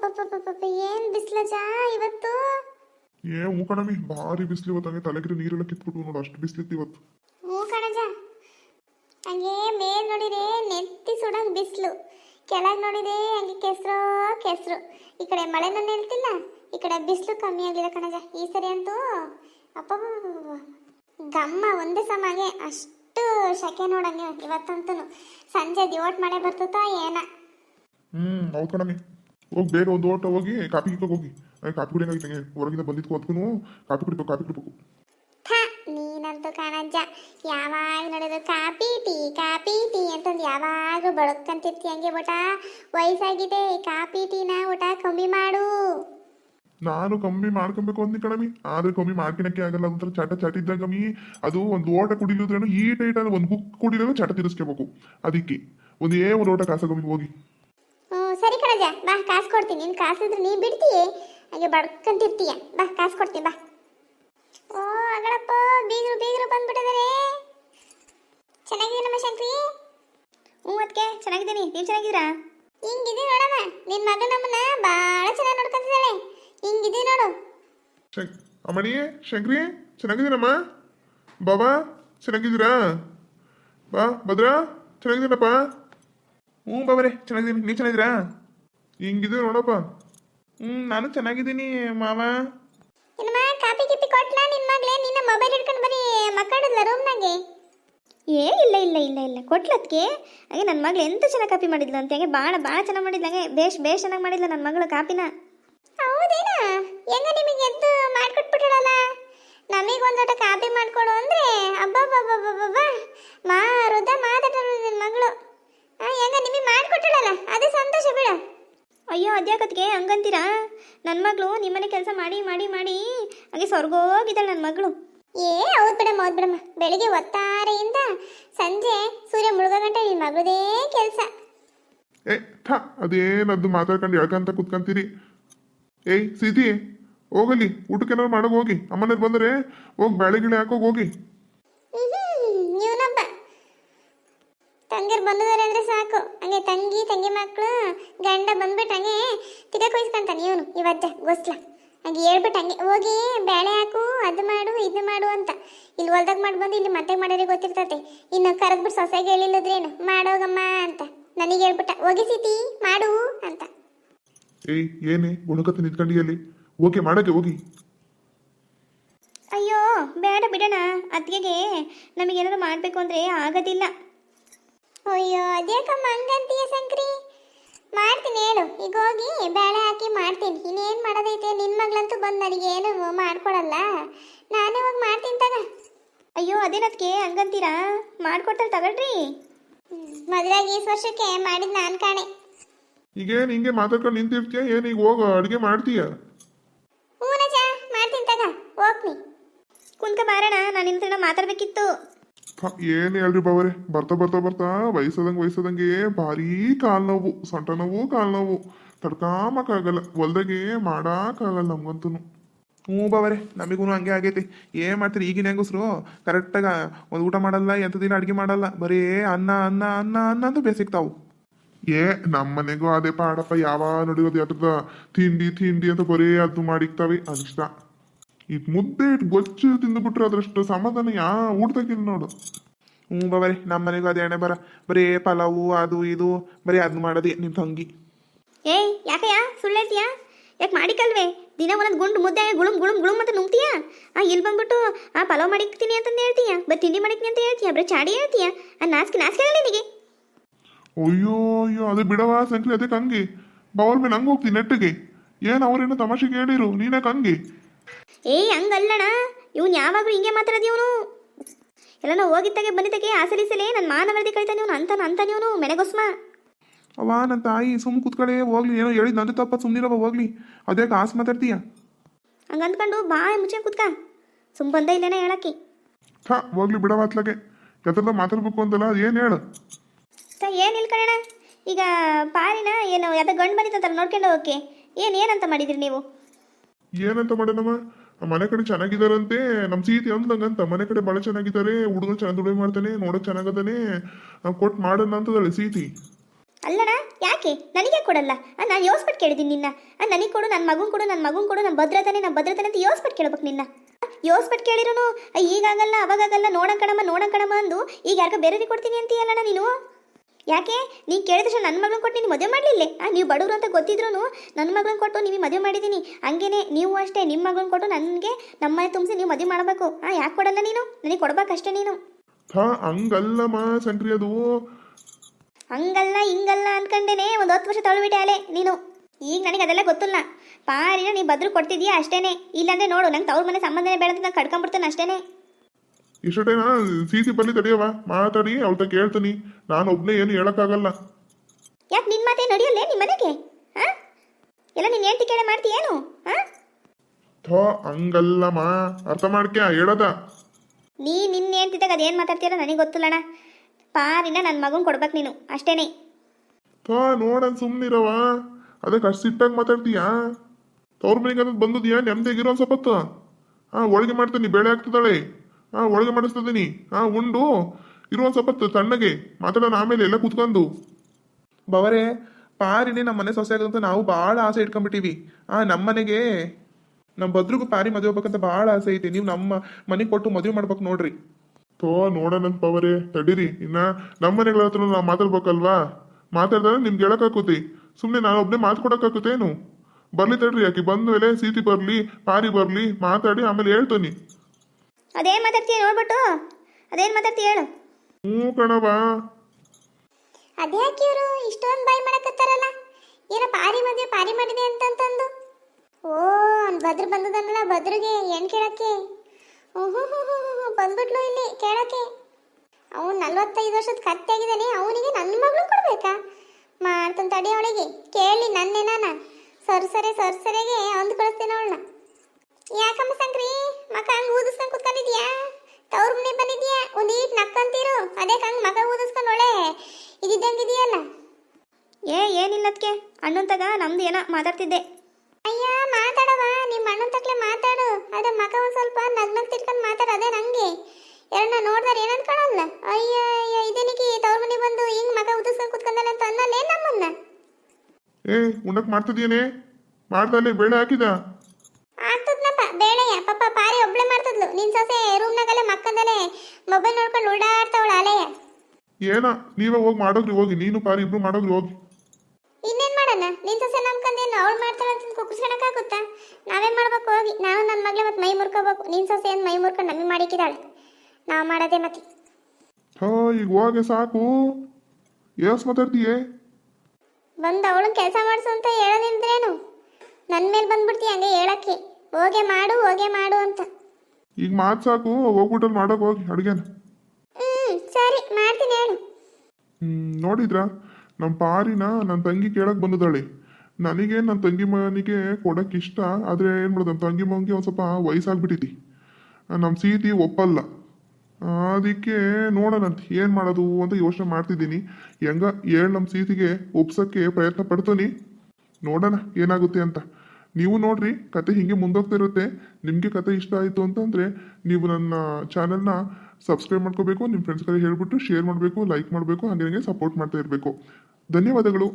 ಅಪ್ಪಪ್ಪಪ್ಪಪ್ಪಪ್ಪ ಏನ್ ಬಿಸ್ಲಜ ಇವತ್ತು? ಏ ಹ್ಞೂ ಕಣಮಿ ಭಾರಿ ಬಿಸಿಲು ಇವತ್ತು ಹಂಗೆ ತಲೆಗಿರಿ ನೀರೆಲ್ಲ ಕಿತ್ಬಿಟ್ಟು ನೋಡು ಅಷ್ಟು ಬಿಸಿಲಿತ್ತು ಇವತ್ತು. ಹ್ಞೂ ಕಣಜ? ಹಂಗೆ ಮೇಲ್ ನೋಡಿದ್ರೆ ನೆತ್ತಿ ಸುಡಂಗ್ ಬಿಸ್ಲು. ಕೆಳಗ್ ನೋಡಿದ್ರೆ ಹಂಗೆ ಕೆಸರು ಕೆಸರು. ಈ ಕಡೆ ಮಳೆನೂ ನಿಲ್ತಿಲ್ಲ ಈ ಕಡೆ ಬಿಸಿಲು ಕಮ್ಮಿ ಆಗಿಲ್ಲ ಕಣಜ ಈ ಸರಿ ಅಂತೂ. ಅಪ್ಪ ಗಮ್ಮ ಒಂದೇ ಸಮಗೆ ಅಷ್ಟು ಶಕೆ ನೋಡಂಗೆ ಇವತ್ತಂತೂ ಸಂಜೆ ದಿವಟ್ ಮಳೆ ಬರ್ತದೋ ಏನ? ಹ್ಮ್ ಹೌದು ಕಣಮಿ ಹೋಗಿ ಬೇರೆ ಒಂದು ಓಟ ಹೋಗಿ ಕಾಪಿ ಗಿಕ್ಕ ಹೋಗಿ. ಕಾಫಿ ಕಾಪಿ ಕುಡಿಯಂಗಾಗಿತ್ತು ಹೊರಗಿಂದ ಬಂದಿದ್ದು ಹೊತ್ಕೊಂಡು ಕಾಪಿ ಕುಡಿಬೇಕು ಕಾಪಿ ಕುಡಿಬೇಕು. ನೀನಂತೂ ಕಣಜ್ಜ. ಯಾವಾಗ ನೋಡಿದ್ರು ಕಾಪಿ ಟೀ ಕಾಪಿ ಟೀ ಅಂತಂದು ಯಾವಾಗಲೂ ಬಡಕ್ಕಂತಿರ್ತಿ ಹಂಗೆ ಊಟ? ವಯಸ್ಸಾಗಿದೆ ಕಾಪಿ ಟೀನ ಊಟ ಕಮ್ಮಿ ಮಾಡು. ನಾನು ಕಮ್ಮಿ ಮಾಡ್ಕೊಬೇಕು ಅಂದ್ನಿ ಕಣಮಿ ಆದ್ರೆ ಕಮ್ಮಿ ಮಾಡ್ಕೊಳಕ್ಕೆ ಆಗಲ್ಲ. ಒಂಥರ ಚಟ ಚಟ ಇದ್ದಾಗ ಕಮ್ಮಿ. ಅದು ಒಂದು ಓಟ ಕುಡಿಲಿದ್ರೇನು ಈ ಟೈಟ್ ಒಂದು ಬುಕ್ ಕುಡಿದ್ರೆ ಚಟ ತಿರ್ಸ್ಕೋಬೇಕು ಅದಕ್ಕೆ ಒಂದೇ ಒಂದು ಓಟ ಕಾಸ ಕಮ್ಮಿ ಹೋಗಿ ಹ್ಞೂ ಸರಿ ಕಣಜ್ಜ ಬಾ ಕಾಸು ಕೊಡ್ತೀನಿ. ನೀನು ಕಾಸಿದ್ರೆ ನೀ ಬಿಡ್ತೀಯೇ? ಹಾಗೆ ಬಡ್ಕಂತಿರ್ತೀಯ. ಬಾ, ಕಾಸು ಕೊಡ್ತೀನಿ, ಬಾ. ಓ, ಅಗಳಪ್ಪ, ಬೀಗರು ಬೀಗರು ಬಂದ್ಬಿಟ್ಟಿದ್ದಾರೆ. ಚೆನ್ನಾಗಿದೆ ನಮ್ಮ ಶಂಕ್ರಿ? ಹ್ಞೂ ಅದಕ್ಕೆ ಚೆನ್ನಾಗಿದ್ದೀನಿ. ನೀವು ಚೆನ್ನಾಗಿದ್ದೀರಾ? ಹಿಂಗಿದೆ ನೋಡಮ್ಮ. ನಿನ್ನ ಮಗ ನಮ್ಮನ್ನ ಭಾಳ ಚೆನ್ನಾಗಿ ನೋಡ್ಕೊಂತಿದ್ದಾಳೆ. ಹಿಂಗಿದೆ ನೋಡು. ಶಂಕ್ ಶಂಕ್ರಿ, ಚೆನ್ನಾಗಿದ್ದೀನಮ್ಮ? ಬಾಬಾ, ಚೆನ್ನಾಗಿದ್ದೀರಾ? ಬಾ, ಭದ್ರಾ, ಚೆನ್ನಾಗಿದ್ದೀನಪ್ಪ? ಹ್ಞೂ ಬಾಬರೇ, ಚೆನ್ನಾಗಿದ್ದೀನಿ. ನೀವು ಚೆನ್ನಾಗಿದ್ದೀರಾ? ಹಿಂಗಿದೆ ನೋಡಪ್ಪ. ಹ್ಮ್, ನಾನು ಚೆನ್ನಾಗಿದ್ದೀನಿ ಮಾವ. ನಿನ್ನ ಕಾಫಿ ಕಾಪಿ ಕಿಪಿ ಕೊಟ್ಲಾ? ನಿನ್ನ ಮಗಳೇ ನಿನ್ನ ಮೊಬೈಲ್ ಹಿಡ್ಕೊಂಡು ಬರೀ ಮಕ್ಕಳಲ್ಲ ರೂಮ್ನಾಗೆ ಏ, ಇಲ್ಲ ಇಲ್ಲ ಇಲ್ಲ ಇಲ್ಲ. ಕೊಟ್ಲತ್ಗೆ ಹಾಗೆ ನನ್ನ ಮಗಳು ಎಂತ ಚೆನ್ನಾಗಿ ಕಾಪಿ ಮಾಡಿದ್ಲು ಅಂತ? ಹಾಗೆ ಭಾಳ ಭಾಳ ಚೆನ್ನಾಗಿ ಮಾಡಿದ್ಲು. ಹಾಗೆ ಬೇಷ್ ಚೆನ್ನಾಗಿ ಮಾಡಿದ್ಲು ನನ್ನ ಮಗಳು ಕಾಪಿನ. ಹೌದೇನಾ? ಹೆಂಗ ನಿಮಗೆ ಎದ್ದು ಮಾಡ್ಕೊಟ್ಬಿಟ್ಟಳಲ್ಲ? ನಮಗೆ ಒಂದೊಟ ಕಾಪಿ ಮಾಡ್ಕೊಡು ಅಂದ್ರೆ ಅಬ್ಬಬ್ಬಬ್ಬಬ್ಬಬ್ಬ ಮಾರುದ ಮಾತಾಡೋಳು ನಿನ್ನ ಮಗಳು ಆ, ಹೆಂಗ ನಿಮಗೆ ಮಾಡ್ಕೊಟ್ಟಳಲ್ಲ ಅದು ಸಂತೋಷ ಬಿಡು ಅಯ್ಯೋ ಅದ್ಯಾಕತ್ಗೆ ಹಂಗಂತೀರಾ? ನನ್ನ ಮಗಳು ನಿಮ್ಮನೆ ಕೆಲಸ ಮಾಡಿ ಮಾಡಿ ಮಾಡಿ ಹಾಗೆ ಸ್ವರ್ಗೋಗಿದ್ದಾಳೆ ನನ್ನ ಮಗಳು. ಏ ಹೌದು ಬಿಡಮ್ಮ ಹೌದು ಬಿಡಮ್ಮ. ಬೆಳಿಗ್ಗೆ ಒತ್ತಾರೆಯಿಂದ ಸಂಜೆ ಸೂರ್ಯ ಮುಳುಗೋ ಗಂಟೆ ನಿನ್ನ ಮಗಳದೇ ಕೆಲಸ. ಏ ಥಾ ಅದೇನದ್ದು ಮಾತಾಡ್ಕೊಂಡು ಎಳ್ಕಂತ ಕುತ್ಕಂತೀರಿ? ಏಯ್ ಸೀತಿ ಹೋಗಲಿ. ಊಟಕ್ಕೇನಾದ್ರು ಮಾಡೋಕೆ ಹೋಗಿ. ಅಮ್ಮನೇರು ಬಂದರೆ ಹೋಗಿ ಬೇಳೆ ಗಿಳೆ ಹಾಕೋಗಿ ಹೋಗಿ. ತಂಗಿರ್ ಬಂದಿದ್ದಾರೆ ಅಂದ್ರೆ ಸಾಕು. ಹಂಗೆ ತಂಗಿ ತಂಗಿ ಮಕ್ಕಳು ಗಂಡ ಬಂದ್ಬಿಟ್ಟು ಹಂಗೆ ತಿಕ್ಕ ಕೊಯ್ಸ್ಕೊಂತಾನೆ ಇವನು ಇವಜ್ಜ ಗೊಸ್ಲ. ಹಂಗೆ ಹೇಳ್ಬಿಟ್ಟು ಹಂಗೆ ಹೋಗಿ ಬೇಳೆ ಹಾಕು ಅದು ಮಾಡು ಇದು ಮಾಡು ಅಂತ. ಇಲ್ಲಿ ಹೊಲ್ದಾಗ ಮಾಡಿ ಬಂದು ಇಲ್ಲಿ ಮತ್ತೆ ಮಾಡೋರಿಗೆ ಗೊತ್ತಿರ್ತತೆ ಇನ್ನು ಕರೆದ್ಬಿಟ್ಟು ಸೊಸೆಗೆ ಹೇಳಿಲ್ಲದ್ರೇನು? ಮಾಡೋಗಮ್ಮ ಅಂತ. ನನಗೆ ಹೇಳ್ಬಿಟ್ಟ ಹೋಗಿ ಸೀತಿ ಮಾಡು ಅಂತ. ಏಯ್ ಏನೇ? ಗುಣಕತ್ತೆ ನಿಂತ್ಕೊಂಡಿಯಲ್ಲಿ ಓಕೆ ಮಾಡಕ್ಕೆ ಹೋಗಿ. ಅಯ್ಯೋ ಬೇಡ ಬಿಡೋಣ. ಅತ್ತಿಗೆಗೆ ನಮಗೇನಾದ್ರು ಮಾಡಬೇಕು ಅಂದರೆ ಆಗೋದಿಲ್ಲ. ಅಯ್ಯೋ ಅದ್ಯಾಕಮ್ಮ ಹಂಗಂತೀಯ ಸಂಕ್ರಿ ಮಾಡ್ತೀನಿ ಹೇಳು. ಈಗ ಹೋಗಿ ಬೇಳೆ ಹಾಕಿ ಮಾಡ್ತೀನಿ. ಇನ್ನೇನು ಮಾಡೋದೈತೆ? ನಿನ್ನ ಮಗಳಂತೂ ಬಂದು ನನಗೆ ಏನು ಮಾಡ್ಕೊಡಲ್ಲ. ನಾನೇ ಹೋಗಿ ಮಾಡ್ತೀನಿ ತಗ? ಅಯ್ಯೋ ಅದೇನದಕ್ಕೆ ಹಂಗಂತೀರಾ? ಮಾಡ್ಕೊಟ್ಟಲ್ಲಿ ತಗೊಳ್ರಿ. ಮದುವೆಗೆ ಈ ವರ್ಷಕ್ಕೆ ಮಾಡಿದ್ ನಾನು ಕಾಣೆ. ಈಗೇನು ಹಿಂಗೆ ಮಾತಾಡ್ಕೊಂಡು ನಿಂತಿರ್ತೀಯ? ಏನು ಈಗ ಹೋಗು ಅಡುಗೆ ಮಾಡ್ತೀಯ? ಹ್ಞೂ ನಜ ಮಾಡ್ತೀನಿ ತಗ. ಹೋಗ್ನಿ. ಕುಂತ್ಕ ಬಾರಣ ನಾನು ನಿಮ್ಮ ಮಾತಾಡಬೇಕಿತ್ತು ಮಾತಾಡ್ಬೇಕಿತ್ತು. ಏನು ಹೇಳ್ರಿ ಬಾವರೆ? ಬರ್ತಾ ಬರ್ತಾ ಬರ್ತಾ, ವಯಸ್ಸದಂಗೆ ವಯಸ್ಸದಂಗೆ ಭಾರಿ ಕಾಲ್ ನೋವು, ಸೊಂಟ ನೋವು, ಕಾಲ್ ನೋವು. ತಡ್ಕಾಮಕ್ಕಾಗಲ್ಲ, ಹೊಲ್ದಾಗೆ ಮಾಡಕ್ಕಾಗಲ್ಲ ನಮ್ಗಂತೂ ಹ್ಞೂ ಬಾವರೆ, ನಮಗೂ ಹಂಗೆ ಆಗೈತಿ. ಏನ್ ಮಾಡ್ತೀರಿ ಈಗಿನ ಹೆಂಗಸ್ರು? ಕರೆಕ್ಟಾಗಿ ಒಂದು ಊಟ ಮಾಡಲ್ಲ, ಎಂತ ದಿನ ಅಡ್ಗೆ ಮಾಡಲ್ಲ, ಬರೀ ಅನ್ನ ಅನ್ನ ಅನ್ನ ಅನ್ನ ಅಂತ ಬೇಸಿಕ್ತಾವು ಏ ನಮ್ಮ ಮನೆಗೂ ಅದೇ ಪಾಡಪ್ಪ ಯಾವ ನೋಡಿರೋದು ಯಾತ್ರದ ತಿಂಡಿ ತಿಂಡಿ ಅಂತ ಬರೀ ಅದು ಮಾಡಿಕ್ತಾವೆ ಅನಿಷ್ಟ ಈಗ ಮುದ್ದೆ ಇಟ್ಟು ಗೊಚ್ಚು ತಿಂದುಬಿಟ್ರೆ ಅದ್ರಷ್ಟು ಸಮಾಧಾನ ಯಾ ಊಟದಾಗಿಲ್ಲ ನೋಡು. ಹ್ಞೂ ಬರೀ ನಮ್ಮ ಮನೆಗೂ ಅದೇ ಎಣ್ಣೆ ಬರ. ಬರೀ ಪಲಾವು ಅದು ಇದು ಬರೀ ಅದನ್ನ ಮಾಡೋದೇ ನಿಮ್ಮ ತಂಗಿ. ಏಯ್ ಯಾಕಯ್ಯ? ಸುಳ್ಳು ಹೇಳ್ತೀಯಾ? ಯಾಕೆ ಮಾಡಿಕಲ್ವೇ ದಿನ ಒಂದೊಂದು ಗುಂಡು ಮುದ್ದೆ ಗುಳುಮ್ ಗುಳುಮ್ ಗುಳುಮ್ ಅಂತ ನುಂಗ್ತೀಯ? ಆ ಇಲ್ಲಿ ಬಂದ್ಬಿಟ್ಟು ಆ ಪಲಾವ್ ಮಾಡಿಕ್ತೀನಿ ಅಂತಂದು ಹೇಳ್ತೀಯ? ಬರೀ ತಿಂಡಿ ಮಾಡಿಕ್ತೀನಿ ಅಂತ ಹೇಳ್ತೀಯ? ಬರೀ ಚಾಡಿ ಹೇಳ್ತೀಯ? ಆ ನಾಚಿಕೆ ನಾಚಿಕೆ ಆಗಲ್ಲ ನಿನಗೆ? ಅಯ್ಯೋ ಅಯ್ಯೋ ಅದು ಬಿಡವಾ ಸಂಕ್ರಿ ಅದಕ್ಕೆ ಹಂಗೆ ಬವಲ್ ಮೇಲೆ ಹಂಗೆ ಹೋಗ್ತೀನಿ ನೆಟ್ಟಿಗೆ. ಏನು ಅವ್ರೇನೋ ತಮಾಷೆ ಹೇಳಿರು? ನೀನೇ ಹಂಗೆ ಏಯ್ ಹಂಗಲ್ಲಣ ಇವ್ನು ಯಾವಾಗಲೂ ಹಿಂಗೆ ಮಾತಾಡೋದು ಇವನು ಎಲ್ಲನೋ ಹೋಗಿದ್ದಾಗೆ ಬಂದಿದ್ದಾಗೆ ಆಸಲಿಸಲೇ ನನ್ನ ಮಾನವರದಿ ಕಳಿತಾನೆ ಇವನು ಅಂತಾನ ಅಂತಾನೆ ಇವನು ಮೆನೆಗೋಸ್ಮ ಅವ ನನ್ನ ತಾಯಿ ಸುಮ್ ಕೂತ್ಕಡೆ ಹೋಗ್ಲಿ ಏನೋ ಹೇಳಿದ್ ನಂದು ತಪ್ಪ ಸುಮ್ಮನಿರವ ಹೋಗ್ಲಿ. ಅದೇ ಕಾಸು ಮಾತಾಡ್ತೀಯ? ಹಂಗೆ ಅಂದ್ಕೊಂಡು ಬಾಯ್ ಮುಚ್ಚೆ ಕೂತ್ಕ. ಸುಮ್ ಬಂದ ಇಲ್ಲೇನ ಹೇಳಕ್ಕೆ. ಹಾ ಹೋಗ್ಲಿ ಬಿಡವ ಅತ್ಲಾಗೆ. ಎತ್ತರದ ಮಾತಾಡ್ಬೇಕು ಅಂತಲ್ಲ ಏನು ಹೇಳು? ಏನು ಇಲ್ಕಣ ಈಗ ಪಾರಿನ ಏನು ಯಾವ್ದೋ ಗಂಡು ಬಂದಿತ್ತಂತಲ್ಲ ನೋಡ್ಕೊಂಡು ಹೋಗಕ್ಕೆ. ಏನು ಏನಂತ ಮಾಡಿದ್ರಿ ನೀವು? ಏನಂತ ಮಾಡೋಣಮ್ಮ? ಮನೆ ಕಡೆ ಚೆನ್ನಾಗಿದಾರಂತೆ ನಮ್ಮ ಸೀತಿ ಅಂದಂಗಂತ ಮನೆ ಕಡೆ ಬಹಳ ಚೆನ್ನಾಗಿದ್ದಾರೆ. ಹುಡುಗ ಚೆನ್ನಾಗಿ ದುಡಿಮೆ ಮಾಡ್ತಾನೆ, ನೋಡಕ್ ಚೆನ್ನಾಗದಾನೆ. ಕೊಟ್ ಮಾಡೋಣ ಅಂತದಳೆ ಸೀತಿ. ಅಲ್ಲಣ್ಣ, ಯಾಕೆ? ನನಗೆ ಕೊಡಲ್ಲ? ನಾನು ಯೋಸ್ಪಟ್ ಕೇಳಿದ್ದೀನಿ ನಿನ್ನ. ನನಗೆ ಕೊಡು ನನ್ನ ಮಗು ಕೊಡು ನನ್ನ ಮಗು ಕೊಡು ನನ್ನ ಭದ್ರತಾನೆ ನನ್ನ ಭದ್ರತಾನೆ ಅಂತ ಯೋಸ್ಪಟ್ ಕೇಳ್ಬೇಕು ನಿನ್ನ. ಯೋಸ್ಪಟ್ ಕೇಳಿರೋನು ಈಗಾಗಲ್ಲ ಅವಾಗಲ್ಲ ನೋಡಂಕಣಮ್ಮ ಕಣಮ್ಮ ನೋಡಂಗ್ ಕಣಮ್ಮ ಅಂದು ಈಗ ಯಾರಿಗೂ ಬೇರೆದಿ ಕೊಡ್ತೀನಿ ಅಂತೀಯಲ್ಲಣ್ಣ ನೀನು? ಯಾಕೆ? ನೀನು ಕೇಳಿದ್ರೆ ನನ್ನ ಮಗಳನ್ನ ಕೊಟ್ಟು ನೀನು ಮದುವೆ ಮಾಡಲಿಲ್ಲ? ನೀವು ಬಡವರು ಅಂತ ಗೊತ್ತಿದ್ರು ನನ್ನ ಮಗಳನ್ನ ಕೊಟ್ಟು ನೀವು ಮದುವೆ ಮಾಡಿದ್ದೀನಿ ಹಂಗೇನೆ ನೀವು ಅಷ್ಟೇ ನಿಮ್ಮ ಮಗಳನ್ನ ಕೊಟ್ಟು ನನಗೆ ನಮ್ಮನೆ ತುಂಬಿಸಿ ನೀವು ಮದುವೆ ಮಾಡಬೇಕು. ಹಾಂ ಯಾಕೆ ಕೊಡಲ್ಲ ನೀನು? ನನಗೆ ಕೊಡ್ಬೇಕಷ್ಟೇ ನೀನು. ಹಂಗಲ್ಲಮ್ಮ ಅದು. ಹಂಗಲ್ಲ ಹಿಂಗಲ್ಲ ಅನ್ಕಂಡೇನೆ ಒಂದು ಹತ್ತು ವರ್ಷ ತಳ್ಬಿಟ್ಟೆ ಅಲೆ ನೀನು. ಈಗ ನನಗೆ ಅದೆಲ್ಲ ಗೊತ್ತಿಲ್ಲ. ಪಾರಿನ ನೀ ಬದ್ರು ಕೊಡ್ತಿದ್ಯಾ ಅಷ್ಟೇನೆ. ಇಲ್ಲಾಂದ್ರೆ ನೋಡು ನಂಗೆ ತವ್ರ ಮನೆ ಸಂಬಂಧನೇ ಬೇಡ ಅಂತ ಕಡ್ಕೊಂಡ್ಬಿಡ್ತಾನೆ ಅಷ್ಟೇನೆ. ಇಷ್ಟೇನಾ ಸೀಸಿ ಬಲ್ಲಿ ತಡಿಯವ ಮಾತಾಡಿ ಅವಳ್ತ ಕೇಳ್ತೀನಿ. ನಾನು ಒಬ್ನೇ ಏನು ಹೇಳಕ್ಕಾಗಲ್ಲ. ಯಾಕೆ ನಿನ್ನ ಮಾತೇ ನಡೆಯಲ್ಲೇ ನಿಮ್ಮ ಮನೆಗೆ? ಹಾಂ? ಎಲ್ಲ ನಿನ್ನ ಹೆಂಡತಿ ಕೇಳಿ ಮಾಡ್ತೀಯೇನು ಹಾಂ? ಥೋ ಹಂಗಲ್ಲಮ್ಮ ಅರ್ಥ ಮಾಡ್ಕ್ಯಾ ಹೇಳದ. ನೀ ನಿನ್ನ ಹೇಳ್ತಿದ್ದಾಗ ಅದೇನು ಮಾತಾಡ್ತೀಯಲ್ಲ ನನಗೆ ಗೊತ್ತಿಲ್ಲಣ್ಣ. ಪಾರಿನ ನನ್ನ ಮಗನ್ ಕೊಡ್ಬೇಕು ನೀನು ಅಷ್ಟೇನೆ. ಥೋ ನೋಡನ್ ಸುಮ್ಮನಿರವ ಅದಕ್ಕೆ ಅಷ್ಟು ಸಿಟ್ಟಾಗಿ ಮಾತಾಡ್ತೀಯಾ? ತವ್ರ ಮನೆಗೆ ಬಂದದ್ಯಾ? ನೆಮ್ಮದಿಯಾಗಿರೋ ಸ್ವಲ್ಪ ಹೊತ್ತು ಹಾ ಒಳಗೆ ಮಾಡ್ತೀನಿ ಬೇಳೆ ಹಾಕ್ತಿದ್ದಾಳೆ. ಹಾ, ಒಳಗೆ ಮಾಡಿಸ್ತಿದ್ದೀನಿ. ಹಾ, ಉಂಡು. ಇರೋ ಒಂದ್ ಸ್ವಲ್ಪ ತಣ್ಣಗೆ. ಮಾತಾಡೋಣ ಆಮೇಲೆ ಎಲ್ಲ ಕೂತ್ಕೊಂಡು. ಬವರೇ ಪಾರಿನೇ ನಮ್ಮ ಮನೆ ಸೊಸೆ ಆಗದಂತ ನಾವು ಭಾಳ ಆಸೆ ಇಟ್ಕೊಂಡ್ಬಿಟ್ಟಿವಿ. ಆ ನಮ್ಮ ಮನೆಗೆ ನಮ್ಮ ಬದ್ರಿಗೂ ಪಾರಿ ಮದುವೆ ಹೋಗ್ಬೇಕಂತ ಭಾಳ ಆಸೆ ಐತಿ. ನೀವು ನಮ್ಮ ಮನೆಗೆ ಕೊಟ್ಟು ಮದುವೆ ಮಾಡ್ಬೇಕು ನೋಡ್ರಿ. ತೋ, ನೋಡೋಣ ಪವರೇ ತಡೀರಿ. ಇನ್ನ ನಮ್ಮ ಮನೆಗಳ ಹತ್ರ ನಾವು ಮಾತಾಡ್ಬೇಕಲ್ವಾ? ಮಾತಾಡಿದ್ರೆ ನಿಮ್ಗೆ ಹೇಳಕ್ಕಾಕುತಿ ಸುಮ್ಮನೆ ನಾನು ಒಬ್ಬನೇ ಮಾತು ಕೊಡಕ್ಕಾಕುತ್ತೇನು ಬರ್ಲಿ ತಡ್ರಿ ಯಾಕೆ ಬಂದ ಮೇಲೆ ಸೀತಿ ಬರ್ಲಿ, ಪಾರಿ ಬರ್ಲಿ, ಮಾತಾಡಿ ಆಮೇಲೆ ಹೇಳ್ತೀನಿ. ಅದೇನು ಮಾತಾಡ್ತೀಯ ನೋಡ್ಬಿಟ್ಟು? ಅದೇನು ಮಾತಾಡ್ತೀಯ ಹೇಳು. ಹ್ಞೂ ಕಣವ ಅದ್ಯಾಕೆ ಇವರು ಇಷ್ಟೊಂದು ಬಾಯಿ ಮಾಡಕತ್ತಾರಲ್ಲ? ಏನೋ ಪಾರಿ ಮದುವೆ ಪಾರಿ ಮಾಡಿದೆ ಅಂತಂತಂದು. ಓ ಅವ್ನ್ ಭದ್ರ ಬಂದದನ್ನಲ್ಲ ಭದ್ರಿಗೆ ಹೆಣ್ ಕೇಳಕ್ಕೆ. ಹ್ಞೂ ಬಂದ್ಬಿಟ್ಲು ಇಲ್ಲಿ ಕೇಳಕ್ಕೆ. ಅವನು ನಲ್ವತ್ತೈದು ವರ್ಷದ ಕತ್ತೆ ಆಗಿದ್ದಾನೆ ಅವನಿಗೆ ನನ್ನ ಮಗಳು ಕೊಡ್ಬೇಕಾ? ಮಾಡ್ತಾನೆ ತಡಿ ಅವಳಿಗೆ. ಕೇಳಿ ನನ್ನೇನಾನ ಸರ್ಸರೆ ಸರ್ಸರೆಗೆ ಅಂದು ಕಳಿಸ್ತೇನೆ ಅವಳನ್ನ. ಯಾಕಮ್ಮ ಸಂಕ್ರಿ? ಮಕ ಹಂಗೆ ಊದಿಸ್ಕೊಂಡು ಕುತ್ಕೊಂಡಿದ್ಯಾ? ತವ್ರ ಮನೆ ಬಂದಿದ್ಯಾ? ಒಂದು ಈಟ್ ನಕ್ಕಂತೀರು ಅದೇ ಹಂಗೆ ಮಕ ಊದಿಸ್ಕೊಂಡು ಒಳ್ಳೆ ಇದಿದ್ದಂಗಿದೆಯಲ್ಲ? ಏ ಏನಿಲ್ಲದ್ಕೆ ಅಣ್ಣನ ತಗ ನಮ್ದು ಏನೋ ಮಾತಾಡ್ತಿದ್ದೆ. ಅಯ್ಯ ಮಾತಾಡವ ನಿಮ್ಮ ಅಣ್ಣನ ತಕ್ಲೆ ಮಾತಾಡು. ಅದೇ ಮಕ ಒಂದು ಸ್ವಲ್ಪ ನಗ್ನಗ್ ನಗ್ ಮಾತಾಡ ಅದೇ ನಂಗೆ. ಎರಡನ್ನ ನೋಡ್ದಾರೆ ಏನಂತ ಕಾಣಲ್ಲ ಅಯ್ಯ ಅಯ್ಯ ಇದೇನಿಗೆ ತವ್ರ ಮನೆ ಬಂದು ಹಿಂಗ್ ಮಕ ಊದಿಸ್ಕೊಂಡು ಕುತ್ಕೊಂಡಲ್ಲ ಅಂತ ಅನ್ನಲ್ಲೇ ನಮ್ಮನ್ನ? ಏ, ಉಣ್ಣಕ್ ಮಾಡ್ತಿದ್ಯೇನೆ? ಮಾಡ್ದಲ್ಲಿ ಬೇಳೆ ಹಾಕಿದ. ನಿನ್ ಸೊಸೆ ರೂಮ್ನಾಗಲ್ಲೇ ಮಕ್ಕಂದಲೆ ಮೊಬೈಲ್ ನೋಡ್ಕೊಂಡು ಓಡಾಡ್ತಾವಳ ಅಲೆ. ಏನ ನೀವೇ ಹೋಗಿ ಮಾಡೋಗ್ರಿ ಹೋಗಿ. ನೀನು ಪಾರಿ ಇಬ್ರು ಮಾಡೋಗ್ರಿ ಹೋಗಿ. ಇನ್ನೇನ್ ಮಾಡೋಣ? ನಿನ್ ಸೊಸೆ ನಮ್ಕಂದೇನು ಅವಳು ಮಾಡ್ತಾಳೆ ಅಂತ ಕುಕ್ಕರ್ಸ್ಕೊಳಕ್ಕಾಗುತ್ತಾ ನಾವೇ ಮಾಡ್ಬೇಕು ಹೋಗಿ. ನಾನು ನನ್ನ ಮಗ್ಳೆ ಮತ್ತೆ ಮೈ ಮುರ್ಕೋಬೇಕು. ನಿನ್ ಸೊಸೆ ಏನ್ ಮೈ ಮುರ್ಕೊಂಡು ನಮಗೆ ಮಾಡಿಕ್ಕಿದಾಳೆ. ನಾವು ಮಾಡೋದೆ ಮತ್ತೆ ಹಾ ಈಗ ಹೋಗೆ ಸಾಕು. ಏಸ್ ಮಾತಾಡ್ತೀಯೇ? ಬಂದು ಅವಳು ಕೆಲಸ ಮಾಡಿಸು ಅಂತ ಹೇಳೋದಿಂದ್ರೇನು ನನ್ನ ಮೇಲೆ ಬಂದ್ಬಿಡ್ತೀಯ ಹಂಗೆ ಹೇಳಕ್ಕೆ. ಹೋಗೆ ಮಾಡು ಹೋಗೆ ಮಾಡು ಅಂತ. ಈಗ ಮಾತು ಸಾಕು ಹೋಗ್ಬಿಟ್ಟಲ್ಲಿ ಮಾಡೋಕೆ ಹೋಗಿ ಅಡುಗೆನ. ಹ್ಮ್ ಸರಿ ಮಾಡ್ತೀನಿ ಹೇಳು. ಹ್ಮ್ ನೋಡಿದ್ರಾ ನಮ್ಮ ಪಾರಿನ ನನ್ನ ತಂಗಿ ಕೇಳಕ್ ಬಂದಿದ್ದಾಳೆ ನನಗೆ ನನ್ನ ತಂಗಿ ಮಗನಿಗೆ ಕೊಡಕ್ಕೆ ಇಷ್ಟ ಆದರೆ ಏನು ಮಾಡೋದು ನಮ್ಮ ತಂಗಿ ಮಗನಿಗೆ ಒಂದು ಸ್ವಲ್ಪ ವಯಸ್ಸಾಗ್ಬಿಟ್ಟೈತಿ ನಮ್ಮ ಸೀತಿ ಒಪ್ಪಲ್ಲ. ಅದಕ್ಕೆ ನೋಡೋಣಂತ ಏನು ಮಾಡೋದು ಅಂತ ಯೋಚನೆ ಮಾಡ್ತಿದ್ದೀನಿ. ಹೆಂಗ ಹೇಳಿ ನಮ್ಮ ಸೀತಿಗೆ ಒಪ್ಸೋಕ್ಕೆ ಪ್ರಯತ್ನ ಪಡ್ತೀನಿ. ನೋಡೋಣ ಏನಾಗುತ್ತೆ ಅಂತ. ನೀವು ನೋಡ್ರಿ, ಕತೆ ಹಿಂಗೆ ಮುಂದೋಗ್ತಾ ಇರುತ್ತೆ ನಿಮಗೆ ಕತೆ ಇಷ್ಟ ಆಯಿತು ಅಂತಂದರೆ ನೀವು ನನ್ನ ಚಾನಲ್ನ ಸಬ್ಸ್ಕ್ರೈಬ್ ಮಾಡ್ಕೋಬೇಕು ನಿಮ್ಮ ಕಡೆ ಹೇಳ್ಬಿಟ್ಟು ಶೇರ್ ಮಾಡಬೇಕು ಲೈಕ್ ಮಾಡಬೇಕು, ಹಾಗೆ ಸಪೋರ್ಟ್ ಮಾಡ್ತಾ ಇರಬೇಕು. ಧನ್ಯವಾದಗಳು.